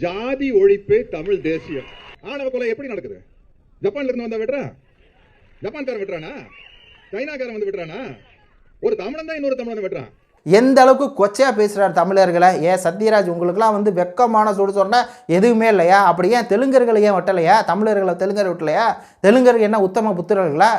ஜாதி ஒழிப்பே தமிழ் தேசியம். ஆணவ கொலை எப்படி நடக்குது? ஜப்பான்ல இருந்து வந்தா வெட்டுறா? ஜப்பான்காரன் வெட்டுறானா? சைனாக்காரன் வந்து வெட்டுறானா? ஒரு தமிழன் தான் இன்னொரு தமிழன் வெட்டுறான். எந்த அளவுக்கு கொச்சையாக பேசுகிறார் தமிழர்களை? ஏன் சத்யராஜ் உங்களுக்குலாம் வந்து வெக்கமான சுடு சொன்னால் எதுவுமே இல்லையா? அப்படி ஏன் தெலுங்கர்களை ஏன் வெட்டலையா? தமிழர்களை தெலுங்கர் விட்டலையா? தெலுங்கருக்கு என்ன உத்தம புத்திரர்களா?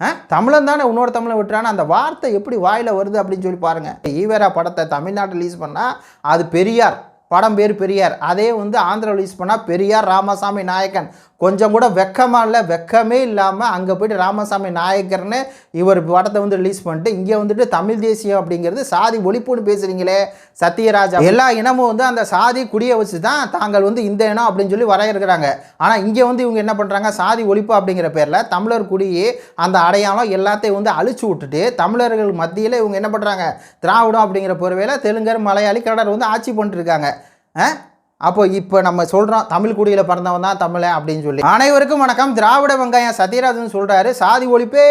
ஆ? தமிழன் தானே இன்னொரு தமிழை விட்டுறான்னு அந்த வார்த்தை எப்படி வாயில் வருது அப்படின்னு சொல்லி பாருங்கள் ஈவேரா படத்தை தமிழ்நாட்டில் ரிலீஸ் பண்ணால் அது பெரியார். படம் பேர் பெரியார். அதே வந்து ஆந்திரா ரிலீஸ் பண்ணால் பெரியார் ராமசாமி நாயக்கன். கொஞ்சம் கூட வெக்கமாக இல்லை வெக்கமே இல்லாமல் அங்கே போயிட்டு ராமசாமி நாயக்கர்னு இவர் படத்தை வந்து ரிலீஸ் பண்ணிட்டு இங்கே வந்துட்டு தமிழ் தேசியம் அப்படிங்கிறது சாதி ஒழிப்புன்னு பேசுகிறீங்களே சத்யராஜா. எல்லா இனமும் வந்து அந்த சாதி குடியை வச்சு தான் தாங்கள் வந்து இந்த இனம் அப்படின்னு சொல்லி வரையறுக்கிறாங்க ஆனால் இங்கே வந்து இவங்க என்ன பண்ணுறாங்க சாதி ஒழிப்பு அப்படிங்கிற பேரில் தமிழர் குடியே அந்த அடையாளம் எல்லாத்தையும் வந்து அழிச்சு விட்டுட்டு தமிழர்கள் மத்தியில் இவங்க என்ன பண்ணுறாங்க திராவிடம் அப்படிங்கிற பொறுவையில் தெலுங்கர் மலையாளி கடர் வந்து ஆட்சி பண்ணிட்டுருக்காங்க ஆ? அப்போ இப்போ நம்ம சொல்கிறோம் தமிழ் குடியில் பிறந்தவன் தான் தமிழன் அப்படின்னு சொல்லி. அனைவருக்கும் வணக்கம். திராவிட வெங்காயம் சத்யராஜன் சொல்கிறாரு சாதி ஒழிப்பே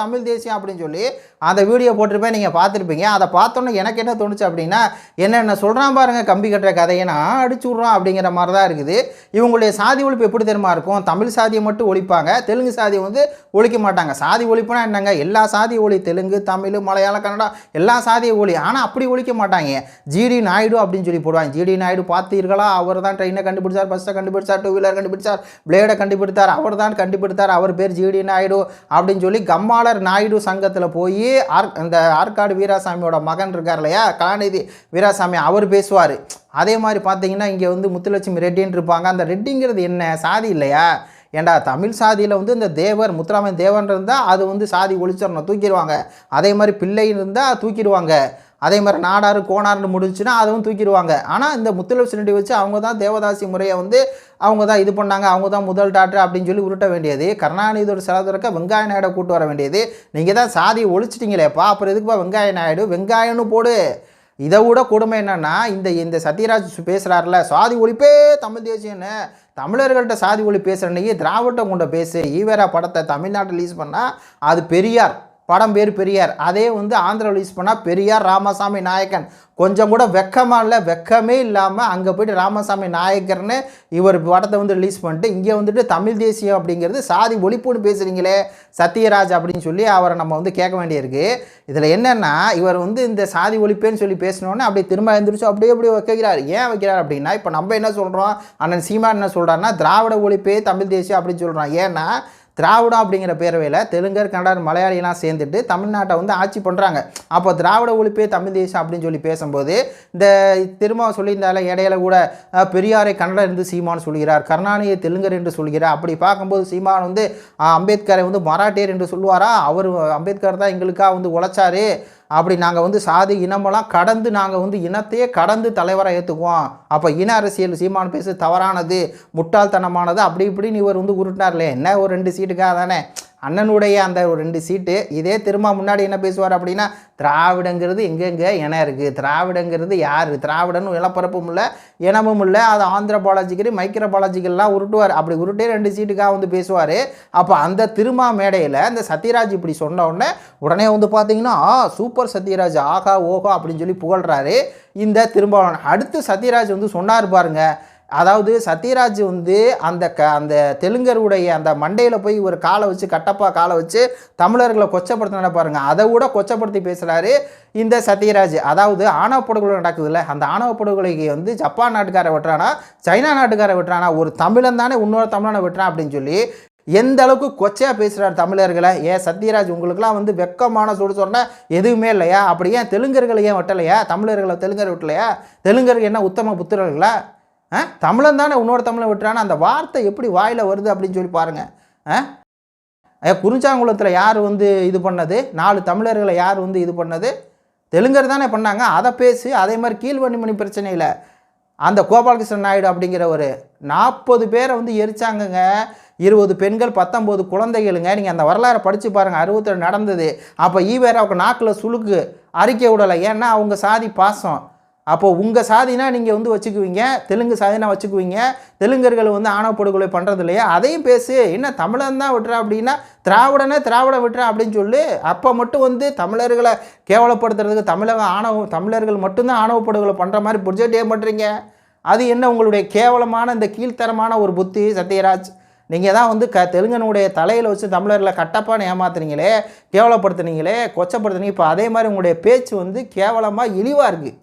தமிழ் தேசியம் அப்படின்னு சொல்லி. அந்த வீடியோ போட்டிருப்பேன் நீங்கள் பார்த்துருப்பீங்க. அதை பார்த்தோன்னே எனக்கு என்ன தோணுச்சு அப்படின்னா என்னென்ன சொல்கிறான் பாருங்கள் கம்பி கட்டுற கதையை நான் அடிச்சு விட்றோம் அப்படிங்கிற மாதிரி தான் இருக்குது. இவங்களுடைய சாதி ஒழிப்பு எப்படி தெரியுமா இருக்கும்? தமிழ் சாதியை மட்டும் ஒழிப்பாங்க தெலுங்கு சாதியை வந்து ஒழிக்க மாட்டாங்க. சாதி ஒழிப்புனா என்னங்க? எல்லா சாதி ஒளி தெலுங்கு தமிழ் மலையாளம் கன்னடா எல்லா சாதிய ஒளி. ஆனால் அப்படி ஒழிக்க மாட்டாங்க. ஜிடி நாயுடு அப்படின்னு சொல்லி போடுவாங்க. ஜிடி நாயுடு பார்த்தீர்களா அவர் தான் ட்ரெயினை கண்டுபிடிச்சார் பஸ்ஸை கண்டுபிடிச்சார் டூ வீலர் கண்டுபிடிச்சார் பிளேடை கண்டுபிடித்தார் அவர் தான் கண்டுபிடித்தார் அவர் பேர் ஜிடி நாயுடு அப்படின்னு சொல்லி கம்மாளர் நாயுடு சங்கத்தில் போய் ஆர் இந்த ஆற்காடு வீராசாமியோட மகன் இருக்கார் இல்லையா? கலாநிதி வீராசாமி அவர் பேசுவார். அதே மாதிரி பார்த்தீங்கன்னா இங்கே வந்து முத்துலட்சுமி ரெட்டின்னு இருப்பாங்க. அந்த ரெட்டிங்கிறது என்ன? சாதி இல்லையா? ஏண்டா தமிழ் சாதியில் வந்து இந்த தேவர் முத்துராமன் தேவன் இருந்தால் அது வந்து சாதி ஒழிச்சிடணும் தூக்கிடுவாங்க. அதே மாதிரி பிள்ளை இருந்தால் தூக்கிடுவாங்க. அதே மாதிரி நாடாறு கோணாறுன்னு முடிஞ்சுன்னா அதுவும் தூக்கிடுவாங்க. ஆனால் இந்த முத்துலட்சுமி ரெட்டி வச்சு அவங்க தான் தேவதாசி முறையை வந்து அவங்க தான் இது பண்ணாங்க அவங்க தான் முதல் டாக்டர் அப்படின்னு சொல்லி உருட்ட வேண்டியது. கருணாநிதியோட செலவு வெங்காய நாயுடை கூட்டு வர வேண்டியது. நீங்கள் தான் சாதியை ஒழிச்சிட்டிங்களேப்பா அப்புறம் எதுக்குப்பா வெங்காய நாயுடு? வெங்காயம்னு போடு. இதை விட கொடுமை என்னென்னா இந்த இந்த சத்யராஜ் பேசுகிறாருல சாதி ஒழிப்பே தமிழ் தேசியன்னு தமிழர்கள்ட்ட சாதி ஒளி பேசுகிறன்னையே திராவிடம் கொண்ட பேசு. ஈவேரா படத்தை தமிழ்நாட்டில் ரிலீஸ் பண்ணால் அது பெரியார். படம் பேர் பெரியார். அதே வந்து ஆந்திரா ரிலீஸ் பண்ணால் பெரியார் ராமசாமி நாயக்கன். கொஞ்சம் கூட வெக்கமாக இல்லை வெக்கமே இல்லாமல் அங்கே போய்ட்டு ராமசாமி நாயக்கர்னு இவர் படத்தை வந்து ரிலீஸ் பண்ணிட்டு இங்கே வந்துட்டு தமிழ் தேசியம் அப்படிங்கிறது சாதி ஒழிப்புன்னு பேசுகிறீங்களே சத்யராஜ் அப்படின்னு சொல்லி அவரை நம்ம வந்து கேட்க வேண்டியிருக்கு. இதில் என்னென்னா இவர் வந்து இந்த சாதி ஒழிப்பேன்னு சொல்லி பேசினோன்னே அப்படியே திரும்ப எழுந்திரிச்சு அப்படியே அப்படியே வைக்கிறார். ஏன் வைக்கிறார் அப்படின்னா இப்போ நம்ம என்ன சொல்கிறோம் அண்ணன் சீமா என்ன சொல்கிறாருன்னா திராவிட ஒழிப்பே தமிழ் தேசியம் அப்படின்னு சொல்கிறான் ஏன்னா திராவிடம் அப்படிங்கிற பேரவையில் தெலுங்கர் கன்னடர் மலையாளிலாம் சேர்ந்துட்டு தமிழ்நாட்டை வந்து ஆட்சி பண்ணுறாங்க அப்போ திராவிட ஒழிப்பே தமிழ் தேசம் அப்படின்னு சொல்லி பேசும்போது இந்த திரும்ப சொல்லியிருந்தால இடையில கூட பெரியாரை கன்னடர் என்று சீமான் சொல்கிறார் கருணாநிதியை தெலுங்கர் என்று சொல்கிறார். அப்படி பார்க்கும்போது சீமான் வந்து அம்பேத்கரை வந்து மராட்டியர் என்று சொல்லுவாரா? அவர் அம்பேத்கர் தான் எங்களுக்காக வந்து உழைச்சாரு. அப்படி நாங்கள் வந்து சாதி இனமெல்லாம் கடந்து நாங்கள் வந்து இனத்தையே கடந்து தலைவராக ஏற்றுக்குவோம் அப்போ இன அரசியல் சீமான் பேசு தவறானது முட்டாள்தனமானது அப்படி இப்படின்னு இவர் வந்து உருட்டினார்லே என்ன ஒரு ரெண்டு சீட்டுக்காக தானே? அண்ணனுடைய அந்த ஒரு ரெண்டு சீட்டு இதே திரும்ப முன்னாடி என்ன பேசுவார் அப்படின்னா திராவிடங்கிறது எங்கெங்கே இனம் இருக்குது திராவிடங்கிறது யார்? திராவிடன்னு இளப்பரப்பும் இல்லை இனமும் இல்லை. அது ஆந்திர பாலாஜிக்கரி மைக்கிர பாலாஜிக்கெல்லாம் உருட்டுவார். அப்படி உருட்டே ரெண்டு சீட்டுக்காக வந்து பேசுவார். அப்போ அந்த திருமா மேடையில் இந்த சத்யராஜ் இப்படி சொன்ன உடனே உடனே வந்து பார்த்தீங்கன்னா சூப்பர் சத்யராஜ் ஆகா ஓஹோ அப்படின்னு சொல்லி புகழ்கிறாரு இந்த திரும்ப அடுத்து சத்யராஜ் வந்து சொன்னார் பாருங்க அதாவது சத்யராஜ் வந்து அந்த க அந்த தெலுங்கருடைய அந்த மண்டையில் போய் ஒரு காலை வச்சு கட்டப்பா காலை வச்சு தமிழர்களை கொச்சப்படுத்தின பாருங்க. அதை விட கொச்சப்படுத்தி பேசுகிறாரு இந்த சத்யராஜ். அதாவது ஆணவ படுகொலை நடக்குதுல்ல அந்த ஆணவ படுகொலைக்கு வந்து ஜப்பான் நாட்டுக்காரை வெட்டுறானா சைனா நாட்டுக்காரை வெட்டுறானா ஒரு தமிழன் தானே இன்னொரு தமிழனை வெட்டுறான் அப்படின்னு சொல்லி எந்த அளவுக்கு கொச்சையாக பேசுகிறார் தமிழர்களை. ஏன் சத்யராஜ் உங்களுக்குலாம் வந்து வெக்கமான சுடு சொன்னால் எதுவுமே இல்லையா? அப்படி ஏன் தெலுங்கர்களை ஏன் வெட்டலையா? தமிழர்களை தெலுங்கர் விட்டலையா? தெலுங்கருக்கு என்ன உத்தம புத்திரர்களா? தமிழன் தானே இன்னொரு தமிழை விட்டுறான்னு அந்த வார்த்தை எப்படி வாயில் வருது அப்படின்னு சொல்லி பாருங்கள் ஆ? ஏ, குறிஞ்சாங்குளத்தில் யார் வந்து இது பண்ணது? நாலு தமிழர்களை யார் வந்து இது பண்ணது? தெலுங்கர் தானே பண்ணாங்க. அதை பேசி அதே மாதிரி கீழ்வன்னிமணி பிரச்சனையில் அந்த கோபாலகிருஷ்ணன் நாயுடு அப்படிங்கிற ஒரு நாற்பது பேரை வந்து எரிச்சாங்கங்க. இருபது பெண்கள் பத்தொம்போது குழந்தைகளுங்க. நீங்கள் அந்த வரலாறை படித்து பாருங்கள் அறுபத்தேழு நடந்தது. அப்போ ஈவேராவுக்கு நாக்கில் சுழுக்கு அறிக்கை விடலை. ஏன்னா அவங்க சாதி பாசம். அப்போது உங்கள் சாதினா நீங்கள் வந்து வச்சுக்குவீங்க தெலுங்கு சாதினா வச்சுக்குவீங்க தெலுங்கர்கள் வந்து ஆணவ படுகொலை பண்ணுறது இல்லையா அதையும் பேசு. என்ன தமிழன் தான் விட்டுறா அப்படின்னா திராவிடனே திராவிடம் விட்டுறா அப்படின்னு சொல்லி. அப்போ மட்டும் வந்து தமிழர்களை கேவலப்படுத்துறதுக்கு தமிழக ஆணவ தமிழர்கள் மட்டும்தான் ஆணவ படுகொலை பண்ணுற மாதிரி ப்ரொஜெக்ட் பண்ணுறீங்க அது என்ன உங்களுடைய கேவலமான இந்த கீழ்த்தரமான ஒரு புத்தி சத்யராஜ்? நீங்கள் தான் வந்து க தெலுங்கனுடைய தலையில் வச்சு தமிழர்களை கட்டப்பான்னு ஏமாத்துறீங்களே கேவலப்படுத்துனீங்களே கொச்சப்படுத்துனீங்க. இப்போ அதே மாதிரி உங்களுடைய பேச்சு வந்து கேவலமாக இழிவாக இருக்குது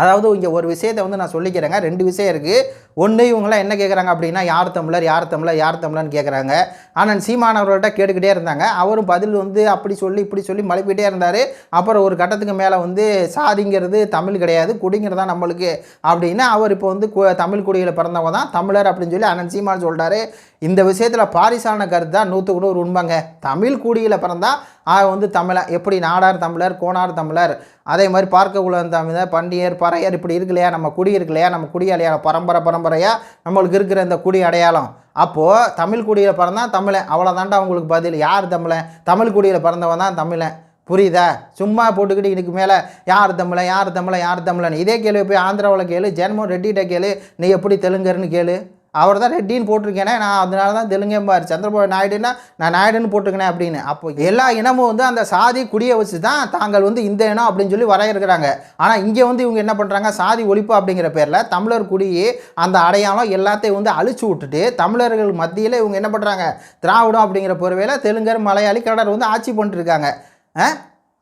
அதாவது இங்கே ஒரு விஷயத்தை வந்து நான் சொல்லிக்கிறேங்க. ரெண்டு விஷயம் இருக்குது ஒன்று இவங்களாம் என்ன கேட்குறாங்க அப்படின்னா யார் தமிழர் யார் தமிழர் யார் தமிழர்னு கேட்குறாங்க ஆனால் சீமானவர்கள்ட்ட கேட்டுக்கிட்டே இருந்தாங்க. அவரும் பதில் வந்து அப்படி சொல்லி இப்படி சொல்லி மலைப்பிட்டே இருந்தார். அப்புறம் ஒரு கட்டத்துக்கு மேலே வந்து சாதிங்கிறது தமிழ் கிடையாது குடிங்கிறது தான் நம்மளுக்கு அப்படின்னா அவர் இப்போ வந்து தமிழ் குடியில் பிறந்தவங்க தான் தமிழர் அப்படின்னு சொல்லி அண்ணன் சீமான் சொல்கிறாரு இந்த விஷயத்தில் பாரிசான கருத்து தான் நூற்றுக்கு நூறு உண்மைங்க. தமிழ் குடியில் பிறந்தால் அவன் வந்து தமிழை எப்படி நாடார் தமிழர் கோனார் தமிழர் அதே மாதிரி பார்க்கக்குள்ள தமிழ் பண்டியர் பறையர் இப்படி இருக்கு இல்லையா நம்ம குடி இருக்கு இல்லையா நம்ம குடி அடையாளம் பரம்பரை பரம்பரையாக நம்மளுக்கு இருக்கிற இந்த குடி அடையாளம். அப்போது தமிழ் குடியில் பிறந்தான் தமிழன். அவ்வளோதான்டா அவங்களுக்கு பதில். யார் தமிழன்? தமிழ் குடியில் பிறந்தவன் தான் தமிழன். புரியுதா? சும்மா போட்டுக்கிட்டு இதுக்கு மேலே யார் தமிழன்? யார் தமிழன்? யார் தமிழன்? இதே கேள்வி போய் ஆந்திராவில் கேளு ஜென்மோ ரெட்டிகிட்ட கேளு நீ எப்படி தெலுங்கர்னு கேளு. அவர் தான் ரெட்டின்னு போட்டிருக்கேனே நான் அதனால தான் தெலுங்கம்பார் சந்திரபாபு நாயுடுனா நான் நாயுடுன்னு போட்டிருக்கேனே அப்படின்னு. அப்போ எல்லா இனமும் வந்து அந்த சாதி குடியை வச்சு தான் தாங்கள் வந்து இந்த இனம் அப்படின்னு சொல்லி வரையறுக்கிறாங்க ஆனால் இங்கே வந்து இவங்க என்ன பண்ணுறாங்க சாதி ஒழிப்பு அப்படிங்கிற பேரில் தமிழர் குடியே அந்த அடையாளம் எல்லாத்தையும் வந்து அழிச்சு விட்டுட்டு தமிழர்கள் மத்தியில் இவங்க என்ன பண்ணுறாங்க திராவிடம் அப்படிங்கிற பொறுவையில் தெலுங்கர் மலையாளி கன்னடர் வந்து ஆட்சி பண்ணிட்டுருக்காங்க.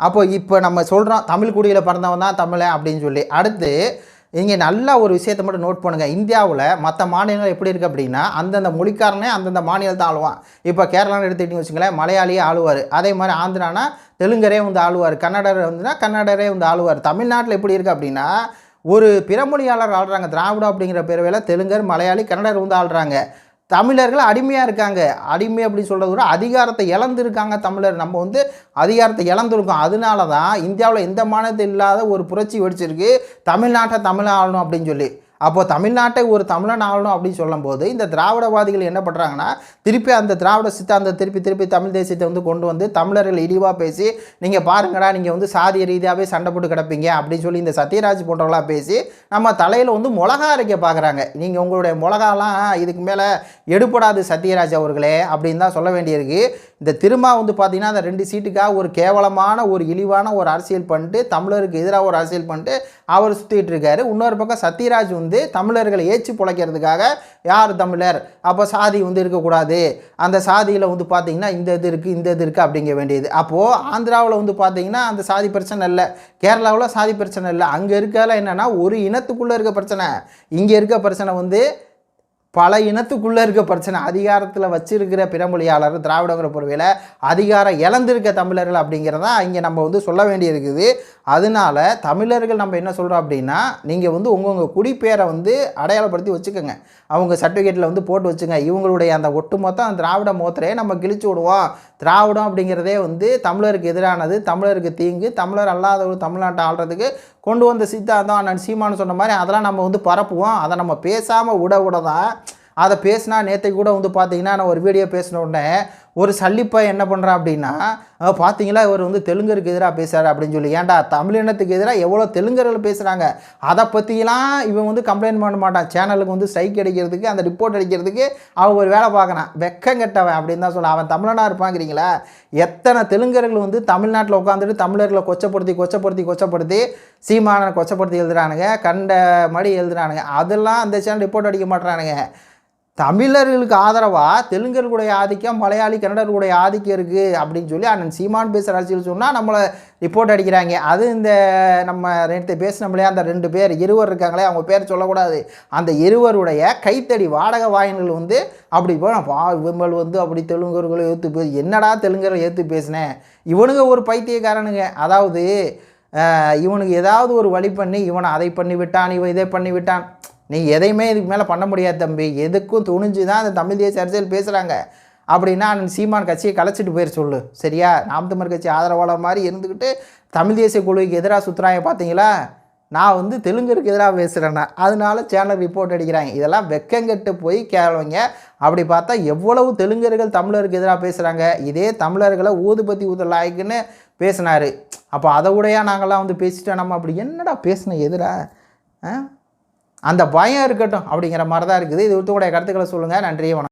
அப்போ இப்போ நம்ம சொல்கிறோம் தமிழ் குடியில் பிறந்தவன் தான் தமிழன் அப்படின்னு சொல்லி. அடுத்து இங்கே நல்லா ஒரு விஷயத்தை மட்டும் நோட் பண்ணுங்கள் இந்தியாவில் மற்ற மாநிலங்கள் எப்படி இருக்குது அப்படின்னா அந்தந்த மொழிக்காரனே அந்தந்த மாநிலத்தை ஆளுவான். இப்போ கேரளான்னு எடுத்துக்கிட்டிங்க வச்சுங்களேன் மலையாளியே ஆளுவார். அதே மாதிரி ஆந்திரானா தெலுங்கரே வந்து ஆளுவார். கன்னடர் வந்துன்னா கன்னடரே வந்து ஆளுவார். தமிழ்நாட்டில் எப்படி இருக்குது அப்படின்னா ஒரு பிறமொழியாளர் ஆள்றாங்க. திராவிடம் அப்படிங்கிற பேரவையில் தெலுங்கர் மலையாளி கன்னடர் வந்து ஆள்றாங்க. தமிழர்கள் அடிமையாக இருக்காங்க. அடிமை அப்படின்னு சொல்கிறத விட அதிகாரத்தை இழந்திருக்காங்க தமிழர். நம்ம வந்து அதிகாரத்தை இழந்திருக்கோம். அதனால தான் இந்தியாவில் எந்த மாநிலத்தில் இல்லாத ஒரு புரட்சி வெடிச்சிருக்கு. தமிழ்நாட்டை தமிழ் ஆளணும் அப்படின்னு சொல்லி. அப்போ தமிழ்நாட்டை ஒரு தமிழன் ஆளணும் அப்படின்னு சொல்லும்போது இந்த திராவிடவாதிகள் என்ன பண்ணுறாங்கன்னா திருப்பி அந்த திராவிட சித்தாந்தம் திருப்பி திருப்பி தமிழ் தேசியத்தை வந்து கொண்டு வந்து தமிழர்கள் இழிவாக பேசி நீங்கள் பாருங்கடா நீங்கள் வந்து சாதிய ரீதியாகவே சண்டை போட்டு கிடப்பீங்க அப்படின்னு சொல்லி இந்த சத்யராஜ் போன்றவங்களாம் பேசி நம்ம தலையில் வந்து மிளகா அரைக்க பார்க்குறாங்க நீங்கள் உங்களுடைய மிளகாலாம் இதுக்கு மேலே எடுப்படாது சத்யராஜ் அவர்களே அப்படின்னு தான் சொல்ல வேண்டியிருக்கு. இந்த திரும்ப வந்து பார்த்தீங்கன்னா அந்த ரெண்டு சீட்டுக்காக ஒரு கேவலமான ஒரு இழிவான ஒரு அரசியல் பண்ணிட்டு தமிழருக்கு எதிராக ஒரு அரசியல் பண்ணிட்டு அவர் சுற்றிட்டு இருக்காரு. இன்னொரு பக்கம் சத்யராஜ் வந்து தமிழர்களை ஏச்சு பிழைக்கிறதுக்காக யார் தமிழர்? அப்போ சாதி வந்து இருக்கக்கூடாது. அந்த சாதியில் வந்து பார்த்தீங்கன்னா இந்த இது இருக்குது இந்த இது இருக்குது அப்படிங்க வேண்டியது. அப்போது ஆந்திராவில் வந்து பார்த்தீங்கன்னா அந்த சாதி பிரச்சனை இல்லை. கேரளாவில் சாதி பிரச்சனை இல்லை. அங்கே இருக்கலாம் என்னென்னா ஒரு இனத்துக்குள்ளே இருக்க பிரச்சனை. இங்கே இருக்க பிரச்சனை வந்து பல இனத்துக்குள்ளே இருக்க பிரச்சனை. அதிகாரத்தில் வச்சிருக்கிற பிறமொழியாளர் திராவிடங்கிற பொறுவையில் அதிகாரம் இழந்திருக்க தமிழர்கள் அப்படிங்கிறதா இங்கே நம்ம வந்து சொல்ல வேண்டியிருக்குது. அதனால தமிழர்கள் நம்ம என்ன சொல்கிறோம் அப்படின்னா நீங்கள் வந்து உங்கள் குடிப்பேரை வந்து அடையாளப்படுத்தி வச்சுக்கோங்க. அவங்க சர்டிஃபிகேட்டில் வந்து போட்டு வச்சுங்க. இவங்களுடைய அந்த ஒட்டுமொத்த அந்த திராவிட மோத்திரையே நம்ம கிழிச்சு விடுவோம். திராவிடம் அப்படிங்கிறதே வந்து தமிழருக்கு எதிரானது தமிழருக்கு தீங்கு தமிழர் அல்லாதவர் தமிழ்நாட்டை ஆள்றதுக்கு கொண்டு வந்த சித்தாந்தம் அண்ணன் சீமானு சொன்ன மாதிரி அதெல்லாம் நம்ம வந்து பரப்புவோம். அதை நம்ம பேசாமல் விட விட தான் அதை பேசினா நேற்று கூட வந்து பார்த்தீங்கன்னா நான் ஒரு வீடியோ பேசின உடனே ஒரு சல்லிப்பா என்ன பண்ணுறான் அப்படின்னா பார்த்தீங்களா இவர் வந்து தெலுங்கருக்கு எதிராக பேசுகிறார் அப்படின்னு சொல்லி. ஏன்டா தமிழினத்துக்கு எதிராக எவ்வளோ தெலுங்கர்கள் பேசுகிறாங்க அதை பற்றிலாம் இவன் வந்து கம்ப்ளைண்ட் பண்ண மாட்டான். சேனலுக்கு வந்து ஸ்ட்ரைக் அடிக்கிறதுக்கு அந்த ரிப்போர்ட் அடிக்கிறதுக்கு அவன் ஒரு வேலை பார்க்கறான். வெக்கம் கெட்டவன் அப்படின்னு தான் சொல்ல அவன் தமிழனாக இருப்பாங்கிறீங்களா? எத்தனை தெலுங்கர்கள் வந்து தமிழ்நாட்டில் உட்காந்துட்டு தமிழர்களை கொச்சப்படுத்தி கொச்சப்படுத்தி கொச்சப்படுத்தி சீமானனை கொச்சப்படுத்தி எழுதுறானுங்க கண்ட மடி எழுதுறானுங்க. அதெல்லாம் அந்த சேனல் ரிப்போர்ட் அடிக்க மாட்டுறானுங்க. தமிழர்களுக்கு ஆதரவாக தெலுங்கர்களுடைய ஆதிக்கம் மலையாளி கன்னடர்களுடைய ஆதிக்கம் இருக்குது அப்படின்னு சொல்லி அண்ணன் சீமான் பேசுகிற அரசியல் சொன்னால் நம்மளை ரிப்போர்ட் அடிக்கிறாங்க. அது இந்த நம்ம நேற்று பேசினோம்லையே அந்த ரெண்டு பேர் இருவர் இருக்காங்களே அவங்க பேர் சொல்லக்கூடாது. அந்த இருவருடைய கைத்தடி வாடகை வாயின்கள் வந்து அப்படி போய் வா விமல் வந்து அப்படி தெலுங்கர்களை ஏற்று பேசு என்னடா தெலுங்கரை ஏற்று பேசினேன் இவனுங்க ஒரு பைத்தியக்காரனுங்க. அதாவது இவனுக்கு ஏதாவது ஒரு வழி பண்ணி இவனை அதை பண்ணி விட்டான் இவன் இதை பண்ணி விட்டான் நீ எதையுமே இதுக்கு மேலே பண்ண முடியாது தம்பி. எதுக்கும் துணிஞ்சு தான் அந்த தமிழ் தேசிய அரசியல் பேசுகிறாங்க அப்படின்னா சீமான் கட்சியை கலைச்சிட்டு போயிரு சொல்லு. சரியா? நாம் தமிழ் கட்சி ஆதரவாளர் மாதிரி இருந்துக்கிட்டு தமிழ் தேசிய குழுவுக்கு எதிராக சுற்றுறாங்க பார்த்தீங்களா நான் வந்து தெலுங்கருக்கு எதிராக பேசுகிறேன்னா அதனால சேனல் ரிப்போர்ட் அடிக்கிறாங்க. இதெல்லாம் வெக்கங்கெட்டு போய் கேளுவங்க அப்படி பார்த்தா எவ்வளவு தெலுங்கர்கள் தமிழருக்கு எதிராக பேசுகிறாங்க இதே தமிழர்களை ஊதுபத்தி ஊதலாய்க்குன்னு பேசினார். அப்போ அதை விடையா நாங்கள்லாம் வந்து பேசிட்டோம் நம்ம அப்படி என்னடா பேசின எதிராக ஆ? அந்த பயம் இருக்கட்டும் அப்படிங்கிற மாதிரி தான் இருக்குது. இது உங்களுடைய கருத்துக்களை சொல்லுங்கள் நன்றி வணக்கம்.